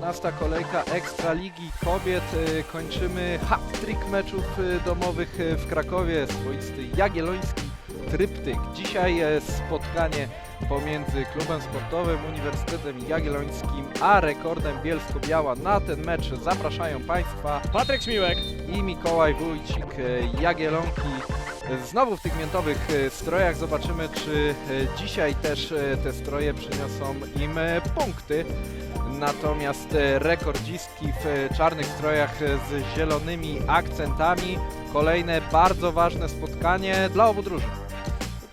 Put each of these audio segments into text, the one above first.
15 kolejka Ekstraligi Kobiet. Y, Kończymy hat-trick meczów y, domowych y, w Krakowie. Swoisty jagielloński tryptyk. Dzisiaj spotkanie pomiędzy klubem sportowym Uniwersytetem Jagiellońskim a rekordem Bielsko-Biała. Na ten mecz zapraszają Państwa Patryk Śmiłek. i Mikołaj Wójcik, Jagiellonki. Znowu w tych miętowych strojach zobaczymy, czy dzisiaj też te stroje przyniosą im punkty. Natomiast e, rekordzistki w e, czarnych strojach e, z zielonymi akcentami. Kolejne bardzo ważne spotkanie dla obu drużyn.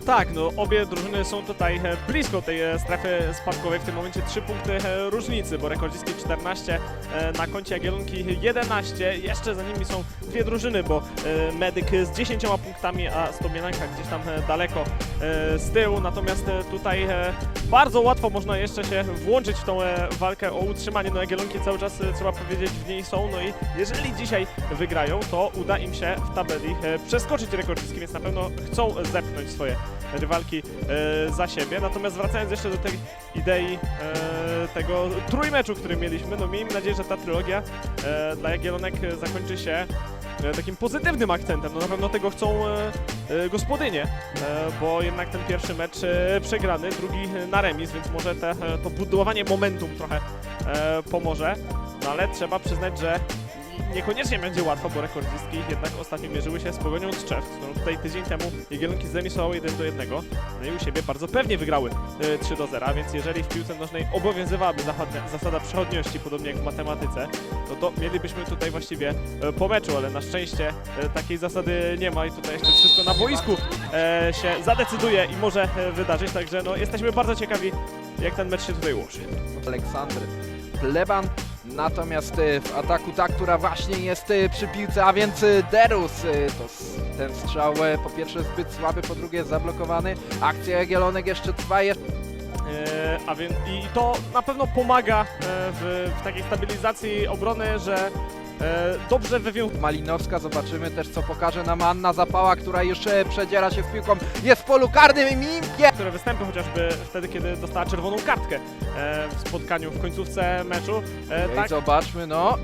Tak, no obie drużyny są tutaj e, blisko tej e, strefy spadkowej. W tym momencie 3 punkty e, różnicy, bo rekordzistki 14, e, na koncie Jagiellonki 11. Jeszcze za nimi są dwie drużyny, bo Medyk z 10 punktami, a Stomiananka gdzieś tam daleko z tyłu. Natomiast tutaj bardzo łatwo można jeszcze się włączyć w tą walkę o utrzymanie. No Jagiellonki cały czas, trzeba powiedzieć, w niej są. No i jeżeli dzisiaj wygrają, to uda im się w tabeli przeskoczyć rekordzistki, więc na pewno chcą zepchnąć swoje rywalki e, za siebie. Natomiast wracając jeszcze do tej idei e, tego trójmeczu, który mieliśmy, no miejmy nadzieję, że ta trylogia e, dla Jagiellonek e, zakończy się e, takim pozytywnym akcentem. No na pewno tego chcą e, e, gospodynie, e, bo jednak ten pierwszy mecz e, przegrany, drugi na remis, więc może te, e, to budowanie momentum trochę e, pomoże. No ale trzeba przyznać, że niekoniecznie będzie łatwo, bo rekordzistki jednak ostatnio mierzyły się z Pogonią z którą tutaj tydzień temu Jagiellonki zremisowały 1 do 1, no i u siebie bardzo pewnie wygrały e, 3 do 0, więc jeżeli w piłce nożnej obowiązywałaby zasada przechodniości, podobnie jak w matematyce, no to mielibyśmy tutaj właściwie e, po meczu, ale na szczęście e, takiej zasady nie ma i tutaj jeszcze wszystko na boisku e, się zadecyduje i może e, wydarzyć, także no jesteśmy bardzo ciekawi, jak ten mecz się tutaj ułoży. Aleksandr Pleban. Natomiast e, w ataku ta, która właśnie jest e, przy piłce, a więc e, Derus. To ten strzał po pierwsze zbyt słaby, po drugie zablokowany. Akcja Jagiellonek jeszcze trwa. E, a więc i to na pewno pomaga e, w, w takiej stabilizacji obrony, że e, dobrze wywiązuje. Malinowska. Zobaczymy też, co pokaże nam Anna Zapała, która już e, przedziera się z piłką. Jest w polu karnym i Mimkie. Które występy chociażby wtedy, kiedy dostała czerwoną kartkę e, w spotkaniu w końcówce meczu, e, No tak i zobaczmy, no.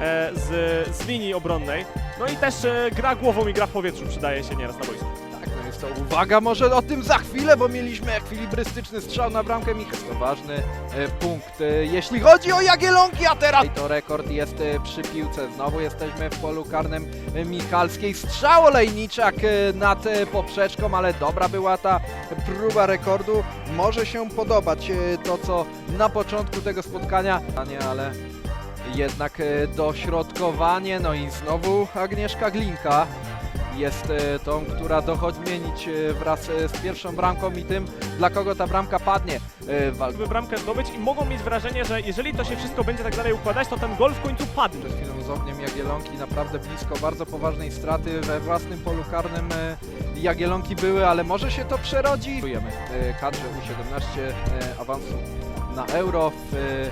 e, z, z linii obronnej. No i też e, gra głową i gra w powietrzu przydaje się nieraz na boisku. Uwaga, może o tym za chwilę, bo mieliśmy ekwilibrystyczny strzał na bramkę Mich. Jest to ważny e, punkt, e, jeśli chodzi o Jagiellonki, a teraz I to rekord jest e, przy piłce. Znowu jesteśmy w polu karnym e, Michalskiej. Strzał olejniczak e, nad e, poprzeczką, ale dobra była ta próba rekordu. Może się podobać e, to, co na początku tego spotkania, a nie, ale jednak e, dośrodkowanie, no i znowu Agnieszka Glinka jest e, tą, która dochodzi zmienić e, wraz e, z pierwszą bramką i tym, dla kogo ta bramka padnie. E, Wal By bramkę zdobyć i mogą mieć wrażenie, że jeżeli to się wszystko będzie tak dalej układać, to ten gol w końcu padnie. przed chwilą z ogniem Jagiellonki naprawdę blisko, bardzo poważnej straty we własnym polu karnym Jagiellonki były, ale może się to przerodzi. Kadrze U17 e, awansu na Euro. W,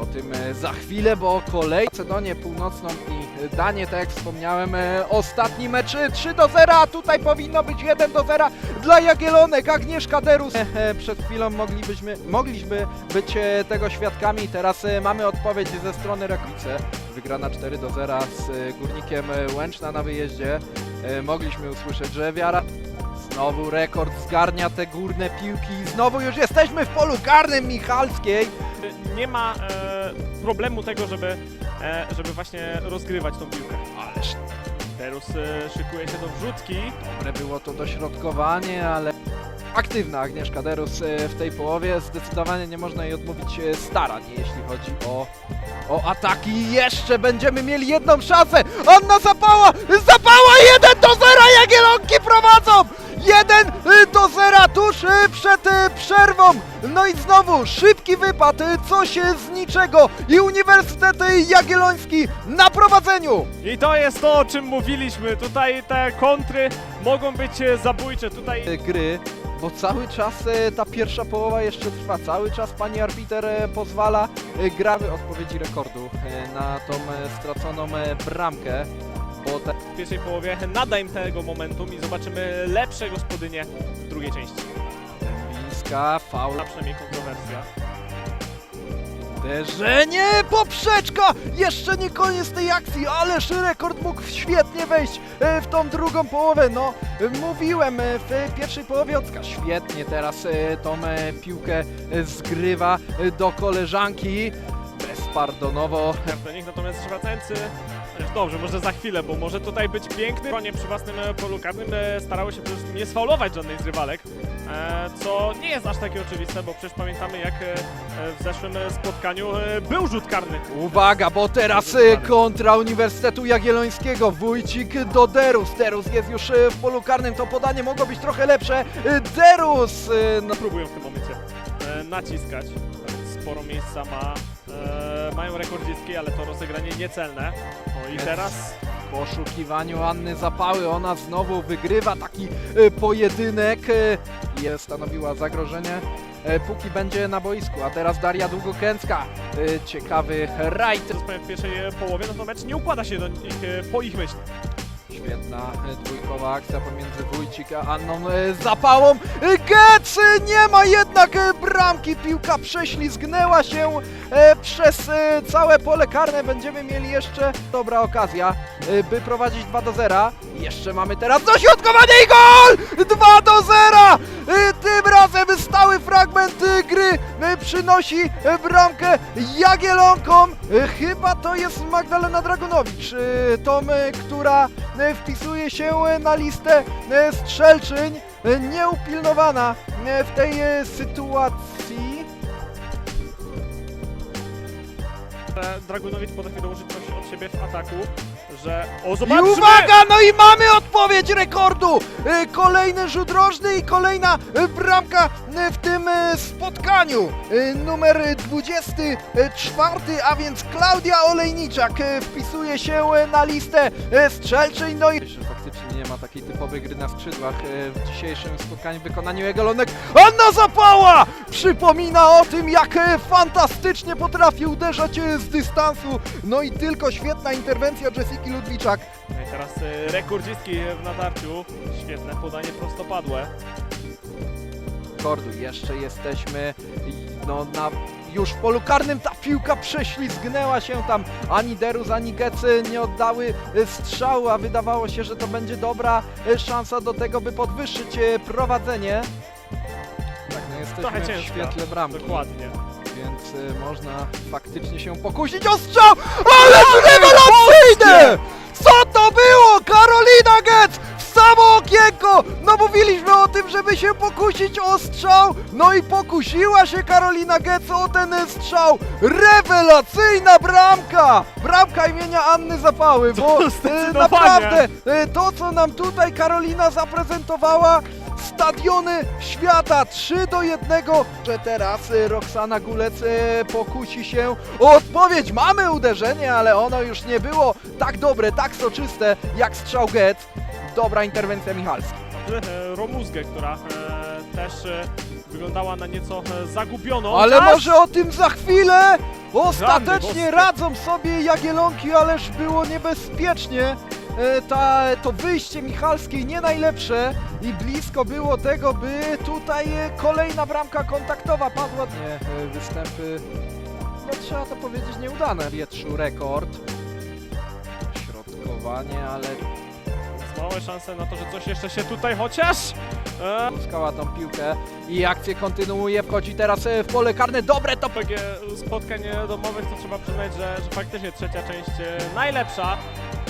o tym e, za chwilę, bo kolej Macedonię Północną i e, Danię, tak jak wspomniałem, e, ostatni mecz e, 3 do 0, a tutaj powinno być 1 do 0 dla Jagiellonek. Agnieszka Derus. E, e, Przed chwilą moglibyśmy, mogliśmy być e, tego świadkami, teraz e, mamy odpowiedź ze strony Rakowice. Wygrana 4 do 0 z e, Górnikiem e, Łęczna na wyjeździe. E, Mogliśmy usłyszeć, że wiara Znowu rekord zgarnia te górne piłki i znowu już jesteśmy w polu karnym Michalskiej. Nie ma e, problemu tego, żeby, e, żeby właśnie rozgrywać tą piłkę. Ależ Terus e, szykuje się do wrzutki. dobre było to dośrodkowanie, ale aktywna Agnieszka Derus e, w tej połowie. Zdecydowanie nie można jej odmówić e, starań, jeśli chodzi o, o ataki. I Jeszcze będziemy mieli jedną szansę. Anna Zapała! Zapała 1 do 0! Jagiellonki prowadzą! 1 do 0 tuż przed e, przerwą. No i znowu szybki wypad, e, coś z niczego i Uniwersytet e, Jagielloński na prowadzeniu. I to jest to, o czym mówiliśmy. Tutaj te kontry mogą być e, zabójcze. Tutaj gry, bo cały czas ta pierwsza połowa jeszcze trwa. Cały czas pani arbiter e, pozwala grawy odpowiedzi rekordu e, na tą straconą bramkę, bo te w pierwszej połowie nada im tego momentum i zobaczymy lepsze gospodynie w drugiej części. Dębińska, faul A przynajmniej kontrowersja. Uderzenie, poprzeczka! Jeszcze nie koniec tej akcji, ależ rekord mógł świetnie wejść e, w tą drugą połowę. No, mówiłem e, w pierwszej połowie Ocka. Świetnie teraz e, tą piłkę zgrywa do koleżanki. Bezpardonowo. natomiast wracając e, Dobrze, może za chwilę, bo może tutaj być piękny. Konie przy własnym e, polu karnym e, starały się wszystkim nie sfaulować żadnej z rywalek, e, co nie jest aż takie oczywiste, bo przecież pamiętamy jak w zeszłym spotkaniu był rzut karny. Uwaga, bo teraz kontra Uniwersytetu Jagiellońskiego. Wójcik do Derus. Derus jest już w polu karnym. To podanie mogło być trochę lepsze. Derus! No, próbują w tym momencie naciskać. Sporo miejsca ma. Mają rekordzistki, ale to rozegranie niecelne. O i teraz w poszukiwaniu Anny Zapały. Ona znowu wygrywa taki e, pojedynek. e, i stanowiła zagrożenie. e, Póki będzie na boisku, a teraz Daria Długokęcka. E, Ciekawy rajd. powiem w pierwszej e, połowie, no to mecz nie układa się do nich e, po ich myśli. Świetna e, dwójkowa akcja pomiędzy Wójcik a Anną e, Zapałą. E, Gec e, nie ma jednak e, bramki. Piłka prześlizgnęła się e, przez e, całe pole karne. Będziemy mieli jeszcze dobra okazja, e, by prowadzić 2 do 0. Jeszcze mamy teraz dośrodkowanie i gol! 2 do 0! E, Tym razem stały fragment gry e, przynosi e, bramkę Jagielonkom. Chyba to jest Magdalena Dragunowicz, e, która wpisuje się na listę strzelczyń nieupilnowana w tej sytuacji. Dragunowicz potrafi dołożyć coś od siebie w ataku, że... O, I zobaczmy! uwaga, no i mamy odpowiedź rekordu! E, Kolejny rzut rożny i kolejna e, bramka e, w tym e, spotkaniu. E, Numer 24, a więc Klaudia Olejniczak e, wpisuje się e, na listę e, strzelczyń. No i nie ma takiej typowej gry na skrzydłach e, w dzisiejszym spotkaniu w wykonaniu Jagiellonek. Anna Zapała przypomina o tym, jak e, fantastycznie potrafi uderzać e, z dystansu. No i tylko świetna interwencja Jessiki Ludwiczak. No teraz rekordzistki w natarciu. Świetne podanie prostopadłe. rekordu. Jeszcze jesteśmy no, na, już w polu karnym. Ta piłka prześlizgnęła się tam. Ani Derus, ani Gecy nie oddały e, strzału, a wydawało się, że to będzie dobra e, szansa do tego, by podwyższyć e, prowadzenie. Tak, no Trochę jesteśmy w świetle bramki, Dokładnie. więc można faktycznie się pokusić o strzał, ale rewelacyjne! Co to było? Karolina Getz w samo okienko! No mówiliśmy o tym, żeby się pokusić o strzał, no i pokusiła się Karolina Getz o ten strzał. Rewelacyjna bramka! Bramka imienia Anny Zapały, bo e, naprawdę e, to, co nam tutaj Karolina zaprezentowała, Stadiony świata 3 do 1, że teraz e, Roxana Gulec pokusi się o odpowiedź. Mamy uderzenie, ale ono już nie było tak dobre, tak soczyste jak strzał Getz. Dobra interwencja Michalski. E, Romuzgę, która e, też e, wyglądała na nieco zagubioną. Ale Czas! może o tym za chwilę! Ostatecznie radzą sobie Jagielonki, ależ było niebezpiecznie. Ta, to wyjście Michalskiej nie najlepsze i blisko było tego, by tutaj kolejna bramka kontaktowa padła. Nie, występy, no trzeba to powiedzieć, nieudane. Wietrzu rekord. Środkowanie, ale małe szanse na to, że coś jeszcze się tutaj chociaż... E, uskała tą piłkę i akcję kontynuuje, wchodzi teraz e, w pole karne, dobre to PG spotkań e, domowych to trzeba przyznać, że, że faktycznie trzecia część e, najlepsza.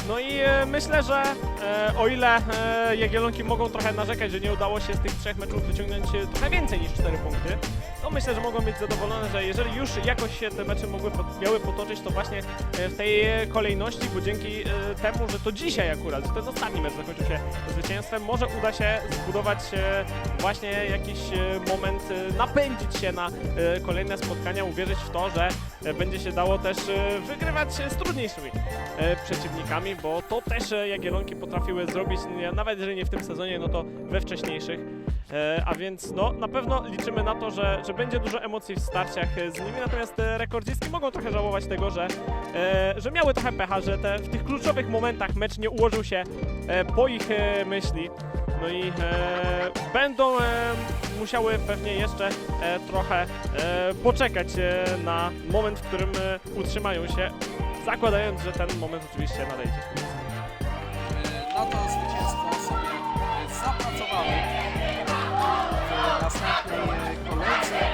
No i e, myślę, że e, o ile e, Jagiellonki mogą trochę narzekać, że nie udało się z tych trzech meczów wyciągnąć trochę więcej niż 4 punkty, to myślę, że mogą być zadowolone, że jeżeli już jakoś się te mecze mogły miały potoczyć, to właśnie w tej kolejności, bo dzięki temu, że to dzisiaj akurat, że ten ostatni mecz zakończył się zwycięstwem, może uda się zbudować właśnie jakiś moment, napędzić się na kolejne spotkania, uwierzyć w to, że będzie się dało też e, wygrywać e, z trudniejszymi e, przeciwnikami, bo to też e, Jagiellonki potrafiły zrobić, nawet jeżeli nie w tym sezonie, no to we wcześniejszych. E, a więc no, na pewno liczymy na to, że, że będzie dużo emocji w starciach e, z nimi, natomiast e, rekordzistki mogą trochę żałować tego, że, e, że miały trochę pecha, że te, w tych kluczowych momentach mecz nie ułożył się e, po ich e, myśli. No i e, będą e, musiały pewnie jeszcze e, trochę e, poczekać na moment, w którym utrzymają się, zakładając, że ten moment oczywiście nadejdzie. Na to zwycięstwo sobie zapracowałem w następnej kolejce.